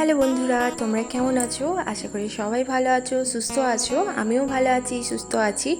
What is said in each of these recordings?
Hello বন্ধুরা, তোমরা কেমন আছো? আশা করি সবাই ভালো আছো, সুস্থ আছো, আমিও ভালো আছি, সুস্থ আছি।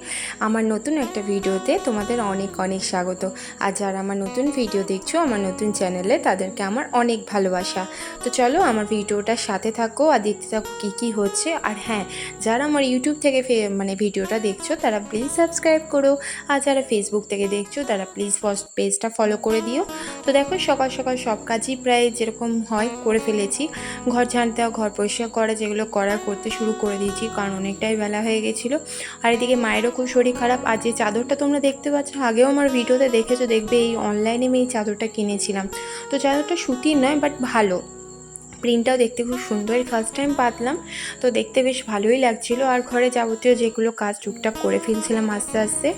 আমার নতুন একটা ভিডিওতে তোমাদের অনেক অনেক স্বাগত। আর যারা আমার নতুন ভিডিও দেখছ, আমার নতুন চ্যানেলে তাদেরকে আমার অনেক ভালোবাসা। তো চলো আমার ভিডিওটার সাথে থাকো আর দেখতে থাকো কী কী হচ্ছে। আর হ্যাঁ যারা আমার ইউটিউব থেকে মানে ভিডিওটা দেখছ, তারা প্লিজ সাবস্ক্রাইব করো। আর যারা ফেসবুক থেকে দেখছ, তারা প্লিজ ফার্স্ট পেজটা ফলো করে দিও। তো দেখো সকাল সকাল সব কাজই প্রায় যেরকম হয়, করে ফেলেছি। ঘর ঝাঁট দেওয়া ঘর পরিষ্কার করা, যেগুলো করার করতে শুরু করে দিয়েছি, কারণ অনেকটাই বেলা হয়ে গেছিল। আর এদিকে মায়েরও খুব শরীর খারাপ। আর যে চাদরটা তোমরা দেখতে পাচ্ছ, আগেও আমার ভিডিওতে দেখেছ, দেখবে এই অনলাইনে আমি এই চাদরটা কিনেছিলাম। তো চাদরটা সুতির নয় বাট ভালো। প্রিন্টটাও দেখতে খুব সুন্দর। ফার্স্ট টাইম পাতলাম, তো দেখতে বেশ ভালোই লাগছিল। আর ঘরে যাবতীয় যেগুলো কাজ টুকটাক করে ফেলছিলাম আস্তে আস্তে।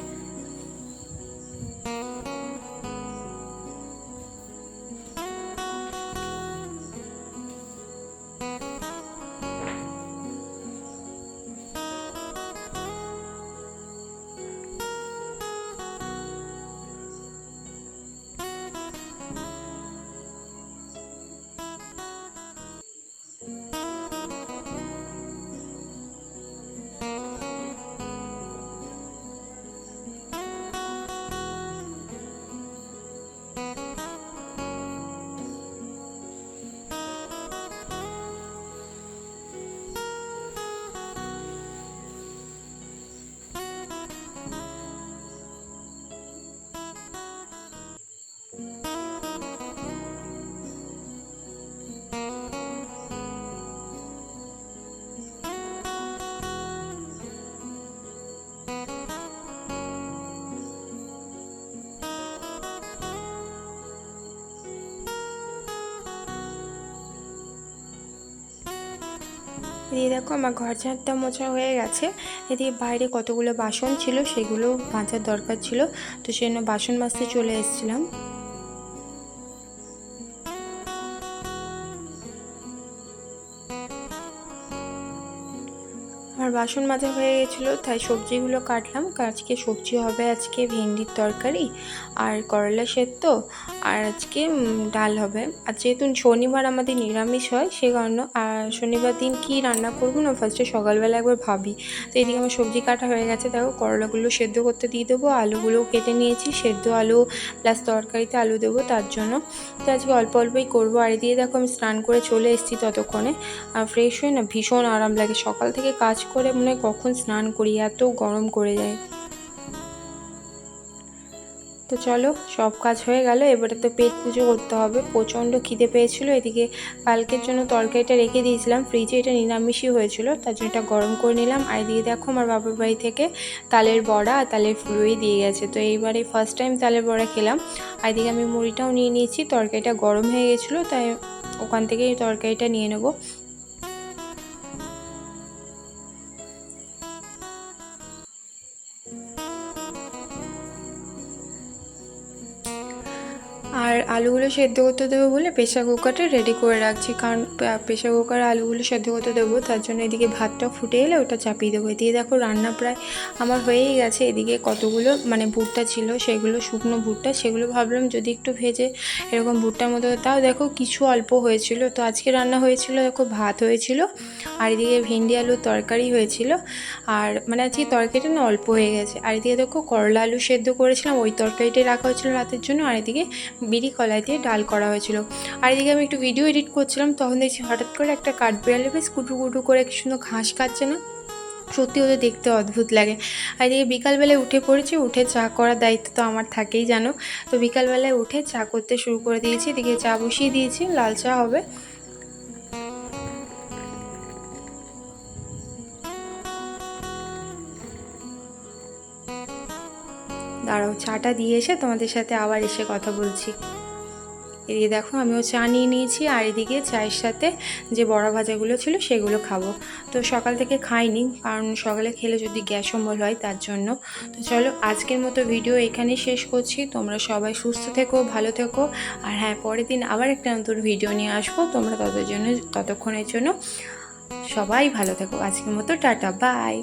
এদিকে দেখো আমার ঘর ঝাঁটটা মোছা হয়ে গেছে। এদিকে বাইরে কতগুলো বাসন ছিল সেগুলো মাজার দরকার ছিল। তো সেই জন্য বাসন মাজতে চলে এসেছিলাম। আমার বাসন মাজা হয়ে গেছিল, তাই সবজিগুলো কাটলাম। আজকে সবজি হবে আজকে ভেন্ডির তরকারি আর করলা সেদ্ধ আর আজকে ডাল হবে। আর যেহেতু শনিবার আমাদের নিরামিষ হয়, সে কারণে আর শনিবার দিন কি রান্না করব না ফার্স্টে সকালবেলা একবার ভাবি। তো এদিকে আমার সবজি কাটা হয়ে গেছে, দেখো করলাগুলো সেদ্ধ করতে দিয়ে দেবো, আলুগুলো কেটে নিয়েছি, সেদ্ধ আলু প্লাস তরকারিতে আলু দেবো তার জন্য। তো আজকে অল্প অল্পই করব, আর এদিকে দেখো আমি স্নান করে চলে এসেছি ততক্ষণে। আর ফ্রেশ হয়ে না ভীষণ আরাম লাগে, সকাল থেকে কাজ করে মনে কখন স্নান করি, এত গরম করে যায়। তো চলো, সব কাজ হয়ে গেল, এবারে তো পেট পুজো করতে হবে। প্রচণ্ড খিদে পেয়েছিল, এদিকে কালকের জন্য তরকারিটা রেখে দিয়েছিলাম ফ্রিজে এটা নিরামিষই হয়েছিল, তার জন্য এটা গরম করে নিলাম। আর এদিকে দেখো আমার বাবার বাড়ি থেকে তালের বড়া আর তালের ফুলুই দিয়ে গেছে। তো এইবারে ফার্স্ট টাইম তালের বড়া খেলাম। আর এদিকে আমি মুড়িটাও নিয়ে নিয়েছি, তরকারিটা গরম হয়ে গেছিল, তাই ওখান থেকেই তরকারিটা নিয়ে নেব। আলুগুলো সেদ্ধ করতে দেবো বলে প্রেশার কুকারটা রেডি করে রাখছি। কারণ প্রেশার কুকারে আলুগুলো সেদ্ধ করতে দেবো, তার জন্য এদিকে ভাতটা ফুটে এলে ওটা চাপিয়ে দেবো। এদিকে দেখো রান্না প্রায় আমার হয়েই গেছে। এদিকে কতগুলো মানে ভুট্টা ছিল, সেগুলো শুকনো ভুট্টা, সেগুলো ভাবলাম যদি একটু ভেজে এরকম ভুট্টার মতো তাও দেখো কিছু অল্প হয়েছিল। তো আজকে রান্না হয়েছিল, দেখো ভাত হয়েছিল, আর এদিকে ভেন্ডি আলুর তরকারি হয়েছিল। আর মানে আজকে তরকারিটা না অল্প হয়ে গেছে। আর এদিকে দেখো করলা আলু সেদ্ধ করেছিলাম, ওই তরকারিটাই রাখা হয়েছিল রাতের জন্য। আর এদিকে বিড়ি কলাই দিয়ে ডাল করা হয়েছিল। আর এদিকে আমি একটু ভিডিও এডিট করছিলাম, তখন দেখছি হঠাৎ করে একটা কাঠবিড়ালে বেশ কুটু কুটু করে কি সুন্দর ঘাস খাচ্ছে না? সত্যি ওদের দেখতে অদ্ভুত লাগে। আর এদিকে বিকালবেলায় উঠে পড়েছি, উঠে চা করার দায়িত্ব তো আমার থাকেই, জানো? তো বিকালবেলায় উঠে চা করতে শুরু করে দিয়েছি, এদিকে চা বসিয়ে দিয়েছি, লাল চা হবে। দাঁড়াও, চাটা দিয়ে এসে তোমাদের সাথে আবার এসে কথা বলছি। এদিকে দেখো, আমিও চা নিয়ে নিয়েছি, আর এদিকে চায়ের সাথে যে বড়া ভাজাগুলো ছিল সেগুলো খাব। তো সকাল থেকে খাইনি, কারণ সকালে খেলে যদি গ্যাস অম্বল হয় তার জন্য। তো চলো, আজকের মতো ভিডিও এখানেই শেষ করছি। তোমরা সবাই সুস্থ থেকো, ভালো থেকো। আর হ্যাঁ পরের দিন আবার একটা নতুন ভিডিও নিয়ে আসব। তোমরা ততর জন্য ততক্ষণের জন্য সবাই ভালো থেকো। আজকের মতো টাটা, বাই।